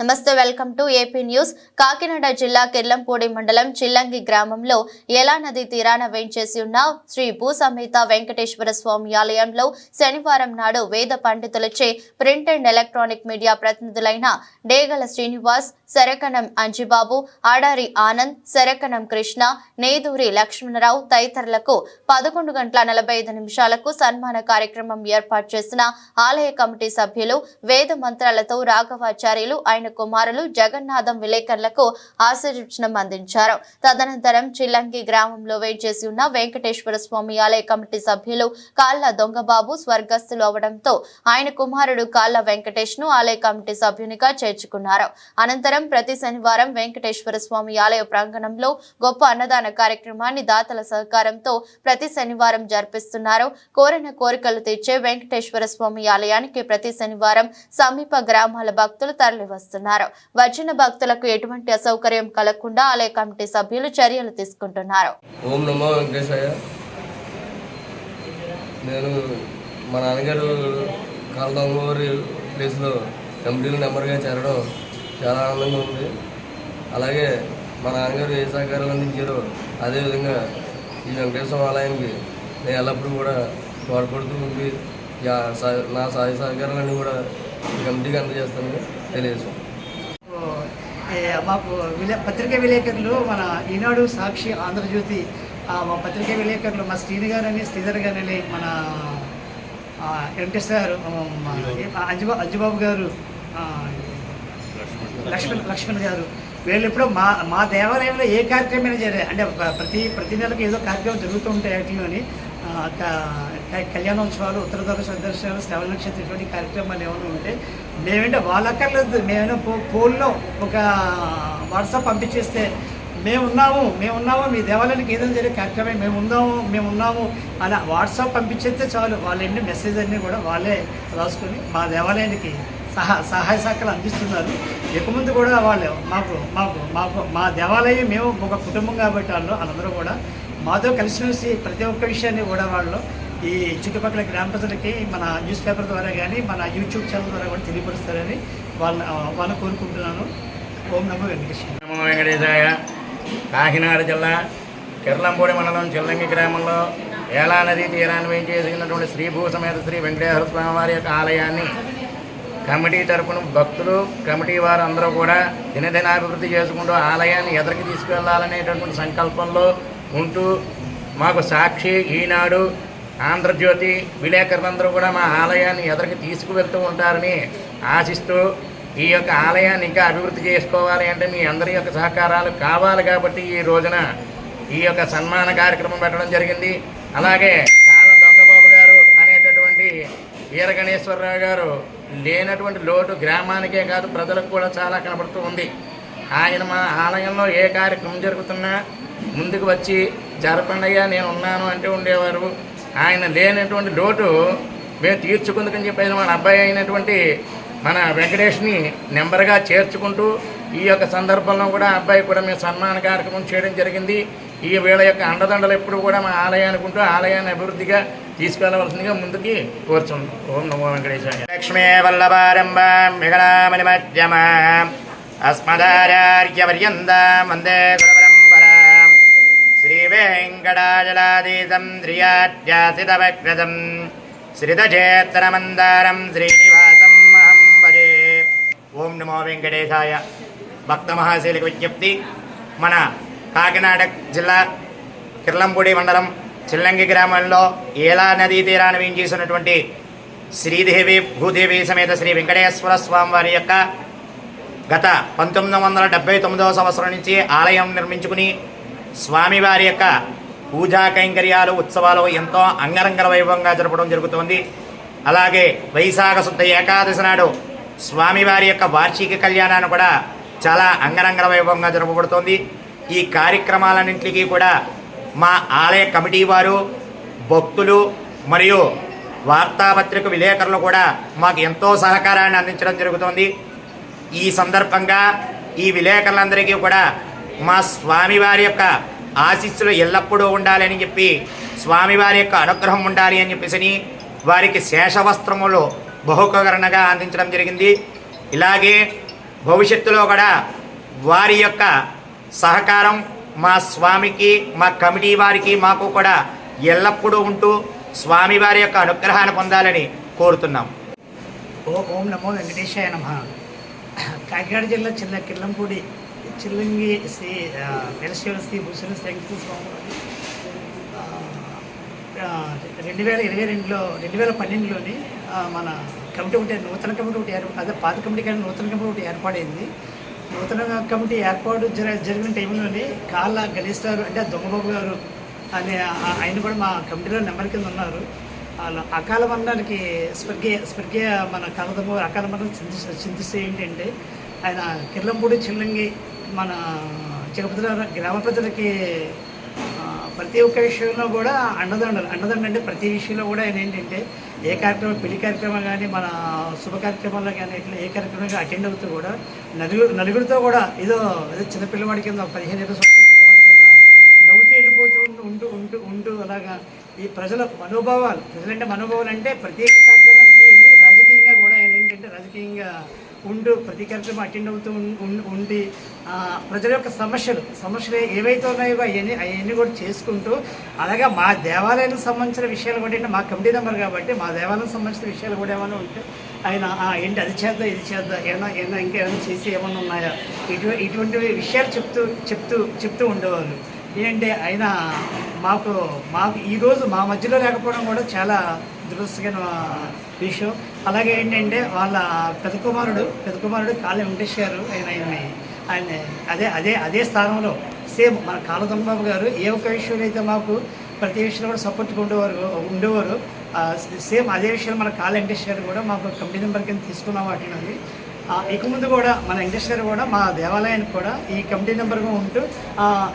నమస్తే welcome to AP news. Kakinada జిల్లా కిర్లంపూడి మండలం చిల్లంగి గ్రామంలో ఎలా నది తీరాన వేంచేసి ఉన్న శ్రీ భూసమేత వెంకటేశ్వర స్వామి ఆలయంలో శనివారం నాడు వేద పండితులచే ప్రింట్ అండ్ ఎలక్ట్రానిక్ మీడియా ప్రతినిధులైన డేగల శ్రీనివాస్ శరకనం అంజిబాబు ఆడారి ఆనంద్ శరకనం కృష్ణ నేదూరి లక్ష్మణరావు తదితరులకు పదకొండు గంటల నలభై ఐదు నిమిషాలకు సన్మాన కార్యక్రమం ఏర్పాటు చేసిన ఆలయ కమిటీ సభ్యులు వేద మంత్రాలతో రాఘవాచార్యులు ఆయన కుమారులు జగన్నాథం విలేకరులకు ఆశీర్వచనం అందించారు. తదనంతరం చిల్లంకి గ్రామంలో వెయిట్ చేసి ఉన్న వెంకటేశ్వర స్వామి ఆలయ కమిటీ సభ్యులు కాళ్ళ దొంగబాబు స్వర్గస్థులు అవడంతో ఆయన కుమారుడు కాళ్ళ వెంకటేష్ను ఆలయ కమిటీ సభ్యునిగా చేర్చుకున్నారు. అనంతరం ప్రతి శనివారం వెంకటేశ్వర స్వామి ఆలయ ప్రాంగణంలో గొప్ప అన్నదాన కార్యక్రమాన్ని దాతల సహకారంతో ప్రతి శనివారం జరిపిస్తున్నారు. కోరిన కోరికలు తీర్చే వెంకటేశ్వర స్వామి ఆలయానికి ప్రతి శనివారం సమీప గ్రామాల భక్తులు తరలివస్తున్నారు. వచ్చిన భక్తులకు ఎటువంటి అసౌకర్యం కలగకుండా ఆలయ కమిటీ సభ్యులు చర్యలు తీసుకుంటున్నారు. ఓం నమో వెంకటేశయ్య నేను మా నాన్నగారు కాలదొంగూరి ప్లేస్లో కమిటీలో నెంబర్గా చేరడం చాలా ఆనందంగా ఉంది. అలాగే మా నాన్నగారు ఏ సహకారం అందించారో అదేవిధంగా ఈ వెంకటేశ్వర ఆలయానికి నేను ఎల్లప్పుడూ కూడా తోడ్పడుతూ ఉండి యా- నా సహాయ సహకారాలన్నీ కూడా ఈ కమిటీకి అందజేస్తానని తెలియజేస్తాను మాకు విలే పత్రికా విలేకరులు మన ఈనాడు సాక్షి ఆంధ్రజ్యోతి మా పత్రికా విలేకరులు మా శ్రీని గారని శ్రీధర్ గారని మన వెంకటేశ్వర అంజుబా అంజుబాబు గారు లక్ష్మణ్ లక్ష్మణ్ గారు. వీళ్ళు ఇప్పుడు మా మా దేవాలయంలో ఏ కార్యక్రమం జరిగే అంటే ప్రతి ప్రతి నెలకు ఏదో కార్యక్రమం జరుగుతూ ఉంటాయి వాటిలోని. కళ్యాణోత్సవాలు ఉత్తరదర్శ సందర్శనాలు శ్రవణ నక్షత్రం ఇటువంటి కార్యక్రమాలు ఏమైనా ఉంటే మేమేంటే వాళ్ళక్కర్లేదు మేమైనా పో ఫోన్లో ఒక వాట్సాప్ పంపించేస్తే మేమున్నాము మేమున్నాము మీ దేవాలయానికి ఏదైనా జరిగే కార్యక్రమం మేము ఉన్నాము మేము ఉన్నాము అలా వాట్సాప్ పంపించేస్తే చాలు. వాళ్ళన్ని మెసేజ్ అన్నీ కూడా వాళ్ళే రాసుకొని మా దేవాలయానికి సహా సహాయ శాఖలు అందిస్తున్నారు. ఇకముందు కూడా వాళ్ళు మాకు మాకు మాకు మా దేవాలయం మేము ఒక కుటుంబం కాబట్టి వాళ్ళు వాళ్ళందరూ కూడా మాతో కలిసిమెలిసి ప్రతి ఒక్క విషయాన్ని కూడా వాళ్ళు ఈ చుట్టుపక్కల గ్రామ ప్రజలకి మన న్యూస్ పేపర్ ద్వారా కానీ మన యూట్యూబ్ ఛానల్ ద్వారా కూడా తెలియపరుస్తారని వాళ్ళ వాళ్ళని కోరుకుంటున్నాను. ఓం నమో వెంకటేశ్వర నమో వెంకటేశాయ. కాకినాడ జిల్లా కిర్లంపూడి మండలం చిల్లంగి గ్రామంలో ఏలా నదీ తీరాన్ని వేయించేసినటువంటి శ్రీ భూసమేత శ్రీ వెంకటేశ్వర స్వామి వారి యొక్క ఆలయాన్ని కమిటీ తరపున భక్తులు కమిటీ వారు అందరూ కూడా దినదినాభివృద్ధి చేసుకుంటూ ఆలయాన్ని ఎదరికి తీసుకెళ్ళాలనేటటువంటి సంకల్పంలో ఉంటూ మాకు సాక్షి ఈనాడు ఆంధ్రజ్యోతి విలేకరులందరూ కూడా మా ఆలయాన్ని ఎదరికి తీసుకువెళ్తూ ఉంటారని ఆశిస్తూ ఈ యొక్క ఆలయాన్ని ఇంకా అభివృద్ధి చేసుకోవాలి అంటే మీ అందరి యొక్క సహకారాలు కావాలి కాబట్టి ఈ రోజున ఈ యొక్క సన్మాన కార్యక్రమం పెట్టడం జరిగింది. అలాగే కాళ్ళ దొంగబాబు గారు అనేటటువంటి వీర గణేశ్వరరావు గారు లేనటువంటి లోటు గ్రామానికే కాదు ప్రజలకు కూడా చాలా కనబడుతూ ఉంది. ఆయన మా ఆలయంలో ఏ కార్యక్రమం జరుగుతున్నా ముందుకు వచ్చి జరపండయ్యా నేను ఉన్నాను అంటే ఉండేవారు. ఆయన లేనటువంటి లోటు మేము తీర్చుకుందుకని చెప్పేసి మన అబ్బాయి అయినటువంటి మన వెంకటేష్ని నెంబర్గా చేర్చుకుంటూ ఈ యొక్క సందర్భంలో కూడా అబ్బాయి కూడా మేము సన్మాన కార్యక్రమం చేయడం జరిగింది. ఈ వీళ్ళ యొక్క అండదండలు ఎప్పుడు కూడా మా ఆలయానికి ఉంటూ ఆలయాన్ని అభివృద్ధిగా తీసుకెళ్ళవలసిందిగా ముందుకి కోరుచున్నాం. ఓం నమో వెంకటేశ్వర లక్ష్మీ వల్లభారంభం విగళామణి మధ్యమాం. అస్మదాచార్యపర్యంతం. వందే శ్రీ వెంకటాచలాదీశం శ్రియాధ్యాసితవక్రదం శ్రితచేత్తనమందారం శ్రీనివాసం అహం భజే ఓం నమో వెంకటేశాయ భక్త మహాశైలికి విజ్ఞప్తి మన కాకినాడ జిల్లా కిర్లంపూడి మండలం చిల్లంగి గ్రామంలో ఏలా నదీ తీరాన్ని వేయించేసినటువంటి శ్రీదేవి భూదేవి సమేత శ్రీ వెంకటేశ్వర స్వామి వారి యొక్క గత పంతొమ్మిది వందల డెబ్బై తొమ్మిదవ సంవత్సరం నుంచి ఆలయం నిర్మించుకుని స్వామివారి యొక్క పూజా కైంకర్యాలు ఉత్సవాలు ఎంతో అంగరంగ వైభవంగా జరపడం జరుగుతోంది. అలాగే వైశాఖ శుద్ధ ఏకాదశి నాడు స్వామివారి యొక్క వార్షిక కళ్యాణాన్ని కూడా చాలా అంగరంగర వైభవంగా జరపబడుతోంది. ఈ కార్యక్రమాలన్నింటికి కూడా మా ఆలయ కమిటీ వారు భక్తులు మరియు వార్తాపత్రిక విలేకరులు కూడా మాకు ఎంతో సహకారాన్ని అందించడం జరుగుతోంది. ఈ సందర్భంగా ఈ విలేకరులందరికీ కూడా మా స్వామివారి యొక్క ఆశీస్సులు ఎల్లప్పుడూ ఉండాలని చెప్పి స్వామివారి యొక్క అనుగ్రహం ఉండాలి అని చెప్పేసి వారికి శేషవస్త్రములు బహుకరణగా అందించడం జరిగింది. ఇలాగే భవిష్యత్తులో కూడా వారి యొక్క సహకారం మా స్వామికి మా కమిటీ వారికి మాకు కూడా ఎల్లప్పుడూ ఉంటూ స్వామివారి యొక్క అనుగ్రహాన్ని పొందాలని కోరుతున్నాం. ఓ ఓం నమో వెంకటేశాయ నమ. కాకినాడ జిల్లా చిన్న కిల్లంపూడి చిల్లంగి శ్రీ ఆ, శ్రీ భూషణ శంకర స్వామి రెండు వేల ఇరవై రెండులో రెండు వేల పన్నెండులోని మన కమిటీ ఒకటి నూతన కమిటీ ఒకటి ఏర్పాటు అదే పాత కమిటీ కానీ నూతన కమిటీ ఒకటి ఏర్పాటైంది నూతన కమిటీ ఏర్పాటు జర జరిగిన టైంలోని కాళ్ళ గణేష్ గారు అంటే దొంగబాబు గారు అనే ఆయన కూడా మా కమిటీలో నెంబర్ కింద ఉన్నారు. వాళ్ళ అకాల మరణానికి స్వర్గీయ స్వర్గీయ మన కలదము అకాల మరణం చింతిస్తే ఏంటంటే ఆయన కిర్లంపూడి చిల్లంగి మన జగపతి గ్రామ ప్రజలకి ప్రతి ఒక్క విషయంలో కూడా అండదండలు. అండదండ అంటే ప్రతి విషయంలో కూడా ఆయన ఏంటంటే ఏ కార్యక్రమం పెళ్ళి కార్యక్రమం కానీ మన శుభ కార్యక్రమాల్లో కానీ ఇట్లా ఏ కార్యక్రమంగా అటెండ్ అవుతూ కూడా నలుగురు నలుగురితో కూడా ఏదో ఏదో చిన్న పిల్లవాడి కింద పదిహేను ఇరవై సంవత్సరాల పిల్లవాడి కింద నవ్వుతూ వెళ్ళిపోతూ ఉంటూ ఉంటూ ఉంటూ ఉంటూ అలాగా ఈ ప్రజల మనోభావాలు. ప్రజలంటే మనోభావాలు అంటే ప్రత్యేక కార్యక్రమానికి రాజకీయంగా కూడా ఆయన ఏంటంటే రాజకీయంగా ఉండు ప్రతి కార్యక్రమం అటెండ్ అవుతూ ఉం- ఉండి ప్రజల యొక్క సమస్యలు సమస్యలు ఏవైతే ఉన్నాయో అవన్నీ అవన్నీ కూడా చేసుకుంటూ అలాగే మా దేవాలయానికి సంబంధించిన విషయాలు కూడా ఏంటి మా కమిటీ నెంబర్ కాబట్టి మా దేవాలయానికి సంబంధించిన విషయాలు కూడా ఏమైనా ఉంటే ఆయన ఏంటి అది చేద్దాం ఇది చేద్దాం ఏమైనా ఏమైనా ఇంకా ఏమైనా చేసి ఏమైనా ఉన్నాయా? ఇటు ఇటువంటి విషయాలు చెప్తూ చెప్తూ చెప్తూ ఉండేవాళ్ళు. ఏంటంటే ఆయన మాకు మాకు ఈరోజు మా మధ్యలో లేకపోవడం కూడా చాలా దురదృష్టకరమైన విషయం. అలాగే ఏంటంటే వాళ్ళ పెద్ద కుమారుడు పెద్ద కుమారుడు కాళ్ళ వెంకటేష్ గారు ఆయన ఆయన్ని ఆయన అదే అదే అదే స్థానంలో సేమ్ మన కాళదమ్మబాబు గారు ఏ ఒక్క విషయంలో అయితే మాకు ప్రతి విషయంలో కూడా సపోర్ట్గా ఉండేవారు ఉండేవారు సేమ్ అదే విషయంలో మన కాళ్ళ వెంకటేష్ గారు కూడా మాకు కమిటీ నెంబర్ కింద తీసుకున్నాం వాటిని ఇక ముందు కూడా మన వెంకటేష్ గారు కూడా మా దేవాలయానికి కూడా ఈ కమిటీ నెంబర్గా ఉంటూ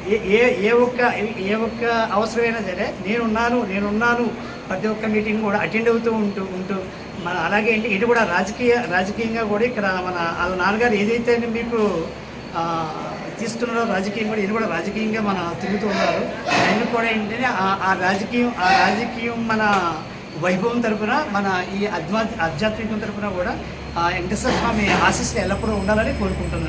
ఏ ఏ ఏ ఒక్క ఏ ఒక్క అవసరమైనా సరే నేనున్నాను నేనున్నాను ప్రతి ఒక్క మీటింగ్ కూడా అటెండ్ అవుతూ ఉంటూ ఉంటూ మన అలాగే ఏంటి ఇది కూడా రాజకీయ రాజకీయంగా కూడా ఇక్కడ మన వాళ్ళ నాన్నగారు ఏదైతే మీకు తీస్తున్నారో తీసుకున్నారో రాజకీయం కూడా ఇది కూడా రాజకీయంగా మన తిరుగుతూ ఉన్నారు. ఆయన కూడా ఏంటంటే ఆ- రాజకీయం ఆ రాజకీయం మన వైభవం తరపున మన ఈ అధ్మా ఆధ్యాత్మికం తరపున కూడా ఆ వెంకటేశ్వర స్వామి ఆశీస్సులు ఎల్లప్పుడూ ఉండాలని కోరుకుంటున్నాను.